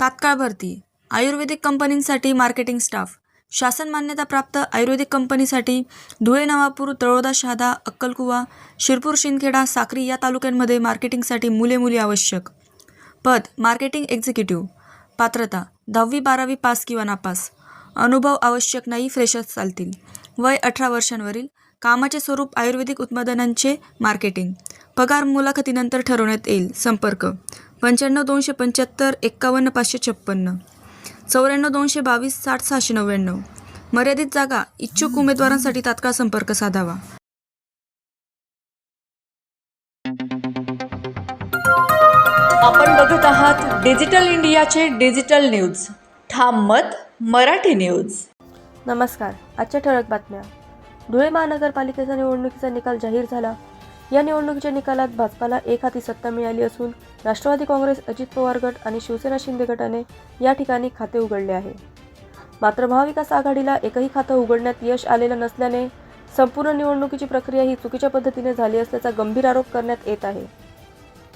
तात्काळ भरती. आयुर्वेदिक कंपनींसाठी मार्केटिंग स्टाफ. शासन मान्यताप्राप्त आयुर्वेदिक कंपनीसाठी धुळे नवापूर तळोदा शहादा अक्कलकुवा शिरपूर शिंदखेडा साक्री या तालुक्यांमध्ये मार्केटिंगसाठी मुले मुली आवश्यक. पद मार्केटिंग एक्झिक्युटिव्ह. पात्रता दहावी बारावी पास किंवा नापास. अनुभव आवश्यक नाही फ्रेशर्स चालतील. वय अठरा वर्षांवरील कामाचे स्वरूप आयुर्वेदिक उत्पादनांचे मार्केटिंग. पगार मुलाखतीनंतर ठरवण्यात येईल संपर्क. पंच्याण्णव दोनशे पंच्याहत्तर एक्कावन्न पाचशे छप्पन्न. चौऱ्याण्णव दोनशे बावीस साठ सहाशे नव्याण्णव. मर्यादित जागा इच्छुक उमेदवारांसाठी तात्काळ संपर्क साधावा. आपण बघत आहात डिजिटल इंडियाचे डिजिटल न्यूज. ठाम मत मराठी न्यूज. नमस्कार आजच्या ठळक बातम्या. धुळे महानगरपालिकेचा निवडणुकीचा निकाल जाहीर झाला. या निवडणुकीच्या निकालात भाजपाला एक हाती सत्ता मिळाली असून राष्ट्रवादी काँग्रेस अजित पवार गट आणि शिवसेना शिंदे गटाने या ठिकाणी खाते उघडले आहे. मात्र महाविकास आघाडीला एकही खातं उघडण्यात यश आलेलं नसल्याने संपूर्ण निवडणुकीची प्रक्रिया ही चुकीच्या पद्धतीने झाली असल्याचा गंभीर आरोप करण्यात येत आहे.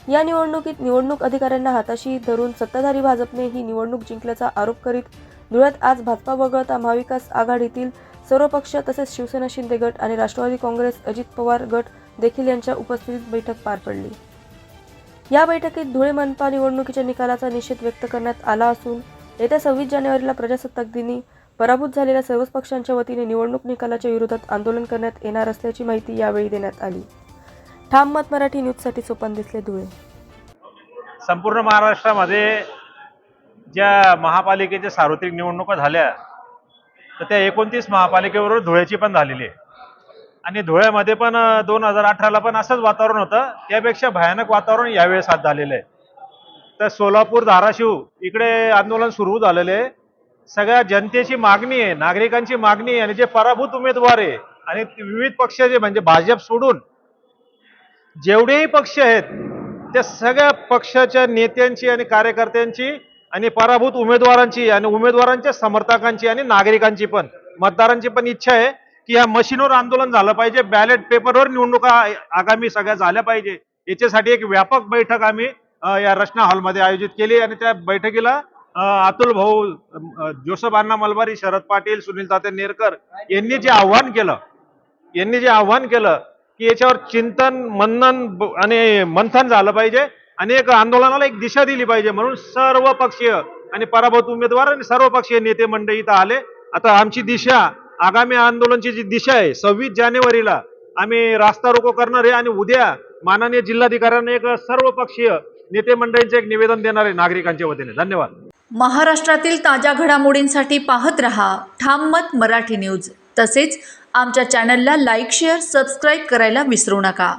या निवडणुकीत निवडणूक अधिकाऱ्यांना हाताशी धरून सत्ताधारी भाजपने ही निवडणूक जिंकल्याचा आरोप करीत धुळ्यात आज भाजपा वगळता महाविकास आघाडीतील सर्व पक्ष तसेच शिवसेना शिंदे गट आणि राष्ट्रवादी काँग्रेस अजित पवार गट देखील यांच्या उपस्थितीत बैठक पार पडली. या बैठकीत धुळे मनपा निवडणुकीच्या निकालाचा निषेध व्यक्त करण्यात आला असून येत्या सव्वीस जानेवारीला प्रजासत्ताक दिनी पराभूत झालेल्या सर्वच पक्षांच्या वतीने निवडणूक निकालाच्या विरोधात आंदोलन करण्यात येणार असल्याची माहिती यावेळी देण्यात आली. ठाम मत मराठी न्यूजसाठी सोपान दिसले धुळे. संपूर्ण महाराष्ट्रामध्ये ज्या महापालिकेच्या सार्वत्रिक निवडणुका झाल्या तर त्या एकोणतीस महापालिकेबरोबर धुळ्याची पण झालेली आहे. आणि धुळ्यामध्ये पण दोन हजार अठराला पण असंच वातावरण होतं. त्यापेक्षा भयानक वातावरण यावेळेस आज झालेलं आहे. तर सोलापूर धाराशिव इकडे आंदोलन सुरू झालेलं आहे. सगळ्या जनतेची मागणी आहे नागरिकांची मागणी आहे आणि जे पराभूत उमेदवार आहे आणि विविध पक्ष जे म्हणजे भाजप सोडून जेवढेही पक्ष आहेत त्या सगळ्या पक्षाच्या नेत्यांची आणि कार्यकर्त्यांची आणि पराभूत उमेदवारांची आणि उमेदवारांच्या समर्थकांची आणि नागरिकांची पण मतदारांची पण इच्छा आहे. की या मशीनवर आंदोलन झालं पाहिजे बॅलेट पेपरवर निवडणुका आगामी सगळ्या झाल्या पाहिजे. याच्यासाठी एक व्यापक बैठक आम्ही या रचना हॉलमध्ये आयोजित केली आणि त्या बैठकीला अतुल भाऊ जोसफ अण्णा मलबारी शरद पाटील सुनील ताते नेरकर यांनी जे आव्हान केलं यांनी जे आव्हान केलं की याच्यावर चिंतन मनन आणि मंथन झालं पाहिजे आणि एक आंदोलनाला एक दिशा दिली पाहिजे म्हणून सर्व पक्षीय आणि पराभूत उमेदवार आणि सर्व पक्षीय नेते मंडळी इथं आले. आता आमची दिशा आगामी आंदोलनची जी दिशा आहे सव्वीस जानेवारीला आम्ही रास्ता रोको करणार आहे आणि उद्या माननीय जिल्हाधिकाऱ्यांना एक सर्व पक्षीय नेते मंडळींचे एक निवेदन देणार आहे नागरिकांच्या वतीने. धन्यवाद. महाराष्ट्रातील ताज्या घडामोडींसाठी पाहत रहा ठाम मत मराठी न्यूज. तसेच आमच्या चॅनलला लाईक शेअर सबस्क्राईब करायला विसरू नका.